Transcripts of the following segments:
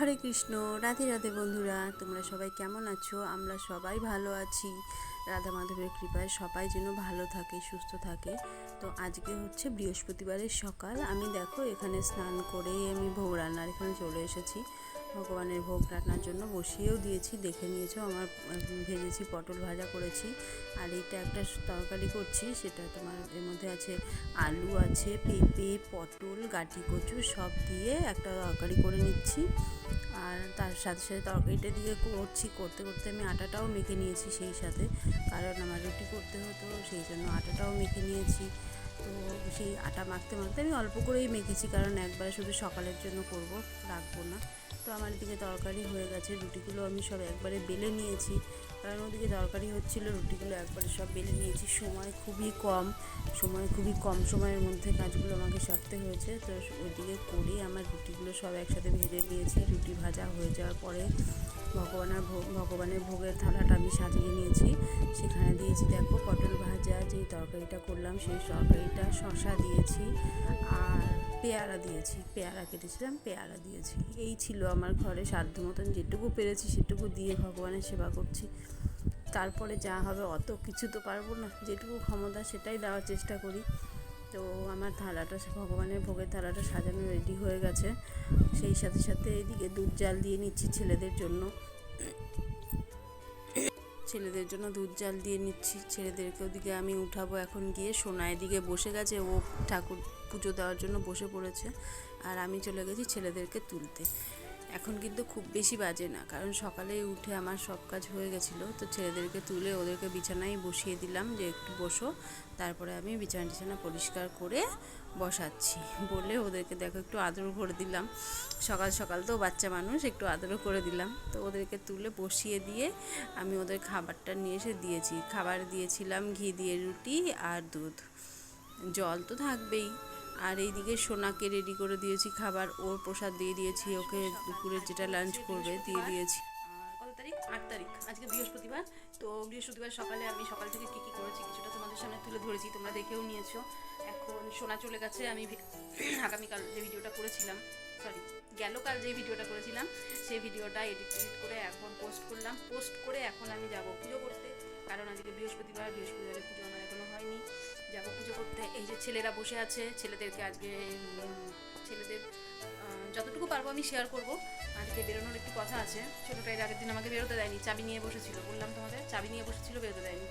হরে কৃষ্ণ, রাধে রাধে বন্ধুরা, তোমরা সবাই কেমন আছো? আমরা সবাই ভালো আছি। রাধা মাধবের কৃপায় সবাই যেন ভালো থাকে, সুস্থ থাকে। তো আজকে হচ্ছে বৃহস্পতিবারের সকাল। আমি দেখো এখানে স্নান করে আমি ভোগ রান্নার এখানে চলে এসেছি। ভগবানের ভোগ রান্নার জন্য বসিয়েও দিয়েছি, দেখে নিয়েছো, আমার ভেজেছি, পটল ভাজা করেছি, আর এইটা একটা তরকারি করছি, সেটা তোমার এর মধ্যে আছে আলু আছে, পেঁপে, পটল, গাটি কচু, সব দিয়ে একটা তরকারি করে নিচ্ছি, আর তার সাথে সাথে তরকারিটা দিয়ে করছি, করতে করতে আমি আটাটাও মেখে নিয়েছি সেই সাথে, কারণ আমার রুটি করতে হতো, সেই জন্য আটাটাও মেখে নিয়েছি, তো সেই আটা মাখতে মাখতে আমি অল্প করেই মেখেছি, কারণ একবারে শুধু সকালের জন্য করব, রাখব না। তো আমার এদিকে তরকারি হয়ে গেছে, রুটিগুলো আমি সব একবারে বেলে নিয়েছি। কারণ ওদিকে তরকারি হচ্ছিল, রুটিগুলো একবারে সব বেলে নিয়েছি। সময় খুবই কম, সময় খুবই কম সময়ের মধ্যে কাজগুলো আমাকে সারতে হয়েছে। তো ওইদিকে করে আমার রুটিগুলো সব একসাথে ভেজে নিয়েছি। রুটি ভাজা হয়ে যাওয়ার পরে ভগবানের ভোগ, ভগবানের ভোগের থালাটা আমি সাজিয়ে নিয়েছি। সেখানে দিয়েছি দেখো পটল ভাজা, যেই তরকারিটা করলাম সেই তরকারিটা শশা দিয়েছি। আর পেয়ারা দিয়েছি, পেয়ারা কেটেছিলাম, পেয়ারা দিয়েছি। এই ছিল আমার ঘরে সাধ্য মতন যেটুকু পেরেছি সেটুকু দিয়ে ভগবানের সেবা করছি। তারপরে যা হবে অত কিছু তো পারব না, যেটুকু ক্ষমতা সেটাই দেওয়ার চেষ্টা করি। তো আমার থালাটা ভগবানের ভোগের থালাটা সাজানো রেডি হয়ে গেছে। সেই সাথে সাথে এদিকে দুধ জাল দিয়ে নিচ্ছি ছেলেদের জন্য। ছেলেদের জন্য দুধ জাল দিয়ে নিচ্ছি। ছেলেদেরকে ওদিকে আমি উঠাবো এখন গিয়ে, সোনা এদিকে বসে গেছে, ও ঠাকুর পুজো দেওয়ার জন্য বসে পড়েছে আর আমি চলে গেছি ছেলেদেরকে তুলতে। এখন কিন্তু খুব বেশি বাজে না, কারণ সকালেই উঠে আমার সব কাজ হয়ে গেছিল, তো ছেলেদেরকে তুলে ওদেরকে বিছানায় বসিয়ে দিলাম যে একটু বসো, তারপরে আমি বিছানা টিছানা পরিষ্কার করে বসাচ্ছি। বলে ওদেরকে দেখো একটু আদর করে দিলাম। সকাল সকাল তো বাচ্চা মানুষ, একটু আদরও করে দিলাম। তো ওদেরকে তুলে বসিয়ে দিয়ে আমি ওদের খাবারটা নিয়ে এসে দিয়েছি। খাবার দিয়েছিলাম ঘি দিয়ে রুটি আর দুধ। জল তো থাকবেই। আর এইদিকে সোনাকে রেডি করে দিয়েছি খাবার। ওর প্রসাদ দিয়ে দিয়েছি, ওকে দুপুরে যেটা লাঞ্চ করবে দিয়ে দিয়েছি। কত তারিখ? আট তারিখ, আজকে বৃহস্পতিবার। তো বৃহস্পতিবার সকালে আমি সকাল থেকে কী কী করেছি কিছুটা তোমাদের সামনে তুলে ধরেছি, তোমরা দেখেও নিয়েছো। এখন সোনা চলে গেছে, আমি আগামীকাল যে ভিডিওটা করেছিলাম সরি গেল কাল যে ভিডিওটা করেছিলাম, সেই ভিডিওটা এডিট এডিট করে এখন পোস্ট করলাম। পোস্ট করে এখন আমি যাব পুজো করতে, কারণ আজকে বৃহস্পতিবার বৃহস্পতিবারের পুজো আমার এখনও হয়নি। যাব পুজো করতে। এই যে ছেলেরা বসে আছে, ছেলেদেরকে আজকে ছেলেদের যতটুকু পারব আমি শেয়ার করব। আজকে বেরোনোর একটু কথা আছে। ছোটোটা এর আগের দিন আমাকে বেরোতে দেয়নি, চাবি নিয়ে বসেছিল। বললাম তোমাদের, চাবি নিয়ে বসেছিল, বেরোতে দেয়নি।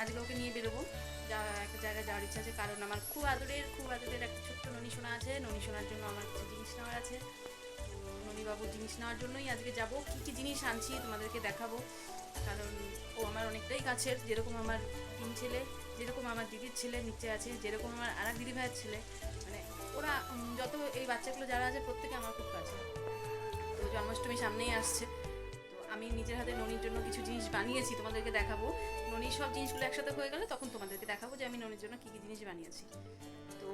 আজকে ওকে নিয়ে বেরোবো। যা, একটা জায়গায় যাওয়ার ইচ্ছা আছে। কারণ আমার খুব আদরের খুব আদরের একটা ছোট্ট ননী সোনা আছে। ননী সোনার জন্য আমার কিছু জিনিস নেওয়ার আছে। তো ননীবাবুর জিনিস নেওয়ার জন্যই আজকে যাব। কী কী জিনিস আনছি তোমাদেরকে দেখাবো। কারণ ও আমার অনেকটাই কাছের। যেরকম আমার তিন ছেলে যেরকম আমার দিদির ছেলে নিচে আছে, যেরকম আমার আর এক দিদি ভাইয়ের ছেলে মানে ওরা যত এই বাচ্চাগুলো যারা আছে প্রত্যেকে আমার খুব কাছে। তো জন্মাষ্টমী সামনেই আসছে। তো আমি নিজের হাতে ননির জন্য কিছু জিনিস বানিয়েছি, তোমাদেরকে দেখাবো। ননির সব জিনিসগুলো একসাথে হয়ে গেলে তখন তোমাদেরকে দেখাবো যে আমি ননির জন্য কী কী জিনিস বানিয়েছি। তো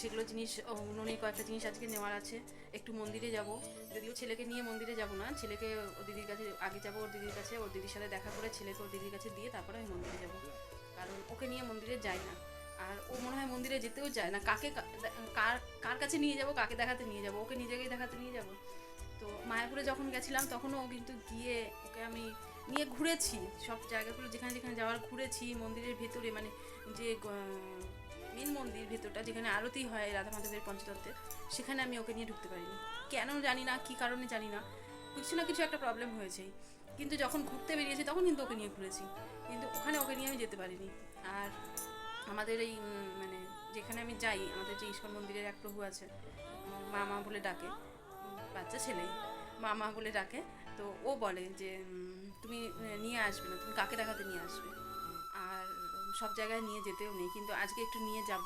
সেগুলো জিনিস ননির কয়েকটা জিনিস আজকে নেওয়ার আছে। একটু মন্দিরে যাব। যদিও ছেলেকে নিয়ে মন্দিরে যাব না, ছেলেকে ও দিদির কাছে, আগে যাব ওর দিদির কাছে, ওর দিদির সাথে দেখা করে ছেলেকে ওর দিদির কাছে দিয়ে তারপরে আমি মন্দিরে যাব। কারণ ওকে নিয়ে মন্দিরে যায় না। আর ও মনে হয় মন্দিরে যেতেও চায় না। কাকে কার কার কাছে নিয়ে যাব, কাকে দেখাতে নিয়ে যাব? ওকে নিজেকেই দেখাতে নিয়ে যাব। তো মায়াপুরে যখন গেছিলাম, তখনও ও কিন্তু গিয়ে ওকে আমি নিয়ে ঘুরেছি। সব জায়গাগুলো যেখানে যেখানে যাওয়ার ঘুরেছি, মন্দিরের ভেতরে মানে যে মেন মন্দির ভেতরটা যেখানে আরতি হয় রাধা মাধবের পঞ্চতত্ত্বের সেখানে আমি ওকে নিয়ে ঢুকতে পারিনি। কেন জানি না, কী কারণে জানি না। কিছু না কিছু একটা প্রবলেম হয়েছেই। কিন্তু যখন ঘুরতে বেরিয়েছি, তখন কিন্তু ওকে নিয়ে ঘুরেছি। কিন্তু ওখানে ওকে নিয়ে আমি যেতে পারিনি। আর আমাদের এই মানে যেখানে আমি যাই, আমাদের যে ইস্কন মন্দিরের এক প্রভু আছে মামা বলে ডাকে, বাচ্চা ছেলেই মামা বলে ডাকে, তো ও বলে যে তুমি নিয়ে আসবে না, তুমি কাকে দেখাতে নিয়ে আসবে? আর সব জায়গায় নিয়ে যেতেও নেই, কিন্তু আজকে একটু নিয়ে যাব,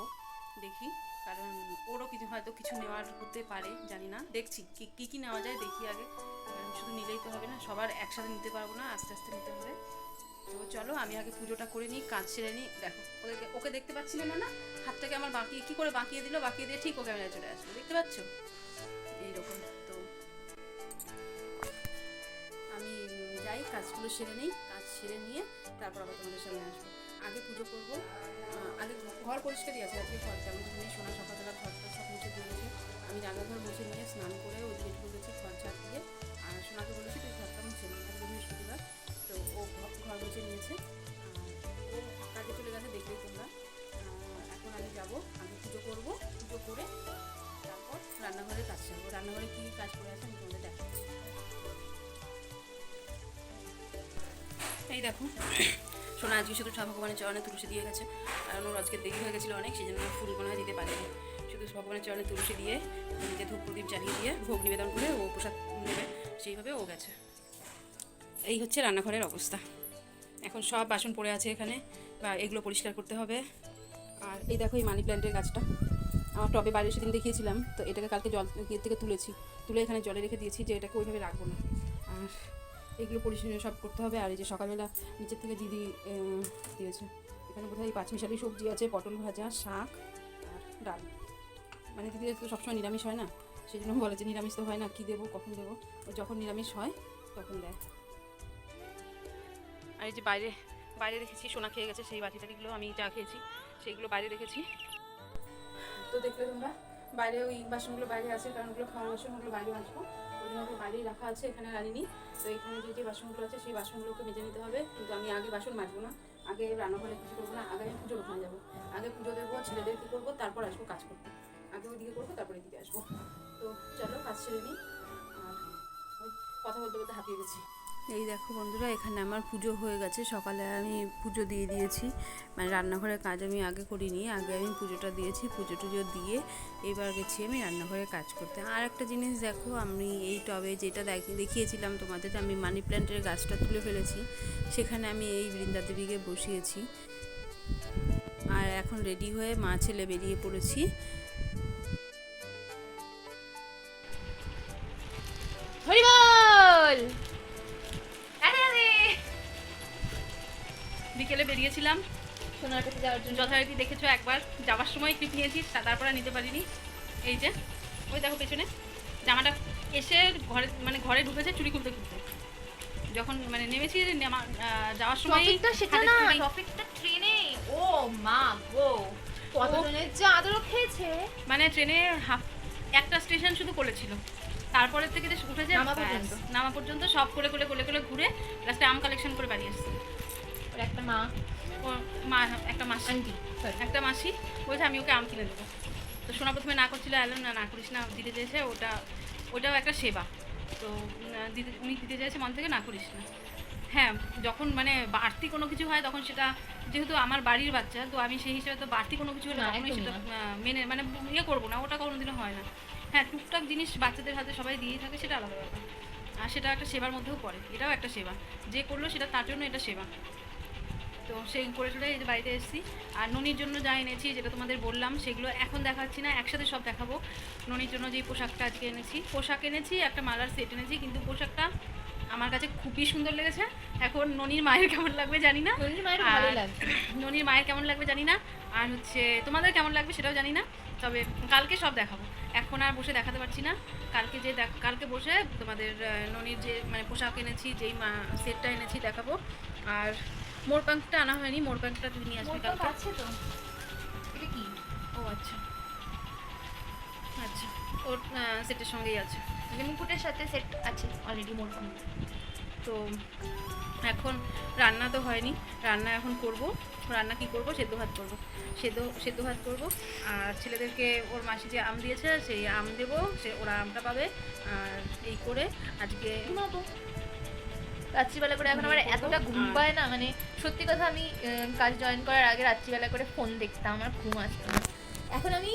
দেখি। কারণ ওরও কিছু, হয়তো কিছু নেওয়ার হতে পারে, জানি না। দেখছি কি, কী নেওয়া যায় দেখি আগে। কারণ শুধু নিলেই তো হবে না, সবার একসাথে নিতে পারব না, আস্তে আস্তে নিতে হবে। তো চলো, আমি আগে পুজোটা করে নিই, কাজ সেরে নিই, দেখো। ওদেরকে, ওকে দেখতে পাচ্ছিলে না না। হাতটাকে আমার বাঁকিয়ে, কী করে বাঁকিয়ে দিল? বাঁকিয়ে দিয়ে ঠিক ও ক্যামেরায় চলে আসলো, দেখতে পাচ্ছ? এইরকম, তো। আমি যাই, কাজগুলো সেরে নিই, কাজ সেরে নিয়ে তারপর আবার তোমাদের সামনে আসব। আগে পুজো করব। আগে ঘর পরিষ্কারই আছে, আজকে ঘর যেমন ধরে সোনা সকালবেলা ঘরটা সব মুছে দিয়েছে আমি রান্নাঘর মুছে নিয়ে স্নান করে ওই গেট বলেছি ঘর ঝাঁট দিয়ে, আর সোনাকে বলেছি তুই ঘরটা মুছে নিয়ে আজকে বৃহস্পতিবার। তো ও ঘর মুছে নিয়েছে। ও কাজে চলে গেছে দেখলেই তোমরা। এখন আমি যাব আমি পুজো করব, পুজো করে তারপর রান্নাঘরে কাজ করব রান্নাঘরে কী কাজ করে আছে আমি তোমাদের দেখাচ্ছি। এই দেখো সোনা আজকে শুধু ঠাকুর ভগবানের চরণে তুলসী দিয়ে গেছে। কারণ ওর আজকে দেরি হয়ে গেছিল অনেক সেই জন্য ফুল মনে হয় দিতে পারেনি। শুধু ভগবানের চরণে তুলসী দিয়ে নিজে ধূপ প্রদীপ জ্বালিয়ে দিয়ে, ভোগ নিবেদন করে ও প্রসাদ নেবে। সেইভাবে ও গেছে। এই হচ্ছে রান্নাঘরের অবস্থা। এখন সব বাসন পড়ে আছে এখানে, বা এগুলো পরিষ্কার করতে হবে। আর এই দেখো এই মানি প্ল্যান্টের গাছটা। আমার টবে বাইরে সেদিন দেখিয়েছিলাম, তো এটাকে কালকে জল থেকে তুলেছি। তুলে এখানে জলে রেখে দিয়েছি যে এটাকে ওইভাবে রাখব না। আর এগুলো পরিষ্কার সব করতে হবে। আর এই যে সকালবেলা নিচের থেকে দিদি দিয়েছে এখানে বোধহয় পাঁচমিশালি সবজি আছে, পটল ভাজা, শাক আর ডাল। মানে দিদিদের তো সবসময় নিরামিষ হয় না? সেই জন্য বলে যে নিরামিষ তো হয় না, কী দেবো, কখন দেবো? যখন নিরামিষ হয়, তখন দেয়। আর এই যে বাইরে বাইরে রেখেছি, সোনা খেয়ে গেছে, সেই বাটি টাটিগুলো আমি চা খেয়েছি, সেইগুলো বাইরে রেখেছি। তো দেখলে তোমরা, বাইরে ওই বাসনগুলো বাইরে আছে, কারণ ওগুলো খাওয়ার বাসন ওগুলো বাইরে আসব বাড়ি বাইরেই রাখা আছে এখানে রানিনি তো এখানে যে যে বাসনগুলো আছে সেই বাসনগুলোকে মেজে নিতে হবে। কিন্তু আমি আগে বাসন মাজবো না। আগে রান্নাঘরে কিছু করব না। আগে আমি পুজোর ওখানে যাব। আগে পুজো দেবো, ছেলেদের কী করব, তারপর আসব কাজ করতে। আগে ওইদিকে করব, তারপরে এদিকে আসব। তো চলো, কাজ ছেড়ে নিই। আর কথা বলতে বলতে হাঁপিয়ে গেছি। এই দেখো বন্ধুরা, এখানে আমার পুজো হয়ে গেছে। সকালে আমি পুজো দিয়ে দিয়েছি। মানে রান্নাঘরের কাজ আমি আগে করিনি, আগে আমি পুজোটা দিয়েছি। পুজো টুজো দিয়ে এবার গেছি আমি রান্নাঘরে কাজ করতে। আর একটা জিনিস দেখো, আমি এই টবে যেটা দেখি দেখিয়েছিলাম তোমাদের, আমি মানি প্ল্যান্টের গাছটা তুলে ফেলেছি। সেখানে আমি এই বৃন্দাদেবীকে বসিয়েছি। আর এখন রেডি হয়ে মা ছেলে বেরিয়ে পড়েছি। হরিবল! বিকেলে বেরিয়েছিলাম। সোনার কাছে যাওয়ার জন্য। যথারীতি দেখেছ একবার। যাওয়ার সময় ক্লিপ নিয়েছি তারপর নিতে পারিনি। এই যে ওই দেখো পেছনে। জামাটা এসে ঘরে মানে ঘরে ঢুকেছে চুরি খুলতে খুলতে। যখন মানে নেমেছি যাওয়ার সময় টপিকটা সেটা না টপিকটা ট্রেনে। ও মা গো কতজনের যে আদরও খেয়েছে। মানে ট্রেনে হাফ একটা স্টেশন শুধু করেছিল। তারপরে থেকে যে উঠেছে নামা পর্যন্ত। নামা পর্যন্ত সব করে করে করে করে ঘুরে লাস্টে আম কালেকশন করে বাড়ি আসছে ওর একটা মা ও মা একটা মাসি আন্টি একটা মাসি বলছে আমি ওকে আম কিনে দেবো। তো সোনা প্রথমে না করছিল এলেন না না করিস না দিতে চেয়েছে ওটা ওটাও একটা সেবা। তো দিতে উনি দিতে চাইছে মন থেকে না করিস না। হ্যাঁ যখন মানে বাড়তি কোনো কিছু হয় তখন সেটা যেহেতু আমার বাড়ির বাচ্চা তো আমি সেই হিসেবে তো বাড়তি কোনো কিছু হলে না, কখনোই সেটা মেনে মানে ইয়ে করব না ওটা কোনোদিনও হয় না। হ্যাঁ টুকটাক জিনিস বাচ্চাদের হাতে সবাই দিয়েই থাকে সেটা আলাদা ব্যাপার। আর সেটা একটা সেবার মধ্যেও পড়ে এটাও একটা সেবা। যে করল সেটা তার জন্য এটা সেবা। তো সেই করে চলে এই যে বাড়িতে এসেছি। আর ননির জন্য যা এনেছি যেটা তোমাদের বললাম সেগুলো এখন দেখাচ্ছি না একসাথে সব দেখাবো। ননির জন্য যে পোশাকটা আজকে এনেছি পোশাক এনেছি একটা মালার সেট এনেছি কিন্তু পোশাকটা আমার কাছে খুবই সুন্দর লেগেছে। এখন ননির মায়ের কেমন লাগবে জানি না। ননির মায়ের ননির কেমন লাগবে জানি না। আর হচ্ছে তোমাদের কেমন লাগবে সেটাও জানি না। তবে কালকে সব দেখাবো। এখন আর বসে দেখাতে পারছি না। কালকে যে দেখ- কালকে বসে তোমাদের ননির যে মানে পোশাক এনেছি যেই মা সেটটা এনেছি দেখাবো। আর মোর প্যাঙ্কটা আনা হয়নি মোর প্যাঙ্কটা তুই নিয়ে আসবি কালকে। আছে তো। এটা কি? ও আচ্ছা। আচ্ছা ওর সেটের সঙ্গেই আছে। মানে মুকুটের সাথে সেট আছে অলরেডি মোর পাক তো এখন রান্না তো হয়নি রান্না এখন করব। রান্না কি করব? সেদ্ধ ভাত করব। সেদ্ধ সেদ্ধ ভাত করব। আর ছেলেদেরকে ওর মাসি যে আম দিয়েছে সেই আম দেবো সে ওরা আমটা পাবে আর এই করে আজকে রাত্রিবেলা করে এখন আমার এতটা ঘুম পায় না মানে সত্যি কথা আমি কাজ জয়েন করার আগে রাত্রিবেলা করে ফোন দেখতাম, আমার ঘুম আসতো না। এখন আমি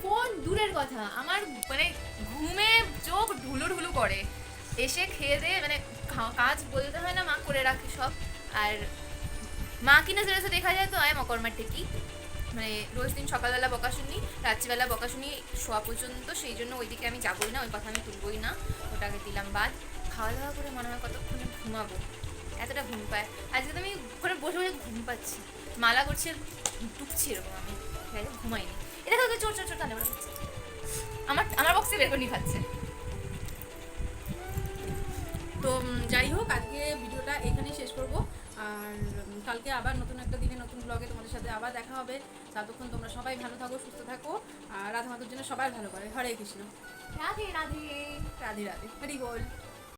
ফোন দূরের কথা, আমার মানে ঘুমে চোখ ঢুলু ঢুলু করে। এসে খেয়ে দিয়ে মানে কাজ বলতে হয় না, মা করে রাখে সব। আর মা কিনা যেটা দেখা যায় তো, আয় মকরমার ঠিকই মানে রোজ দিন সকালবেলা বকা শুনি, রাত্রিবেলা বকা শুনি, শোয়া পর্যন্ত, সেই জন্য ওইদিকে আমি যাবোই না, ওই কথা আমি তুলবই না, ওটাকে দিলাম বাদ। খাওয়া দাওয়া করে মনে হয় কতক্ষণে ঘুমাবো। এতটা ঘুম পায়। আজকে তো আমি ওখানে বসে বসে ঘুম পাচ্ছি। মালা করছি আর টুকছি এরকম আমি। ঠিক আছে ঘুমাইনি। এটা তো চোর চোর চোর টানে আমার আমার বক্সে করে খাচ্ছে। তো যাই হোক আজকে ভিডিওটা এখানেই শেষ করব। আর কালকে আবার নতুন একটা দিনে নতুন ব্লগে তোমাদের সাথে আবার দেখা হবে। ততক্ষণ তোমরা সবাই ভালো থাকো সুস্থ থাকো। আর রাধা মাধুর জন্য সবাই ভালো করে। হরে কৃষ্ণ। রাধে রাধে। রাধে রাধে। হরি বল।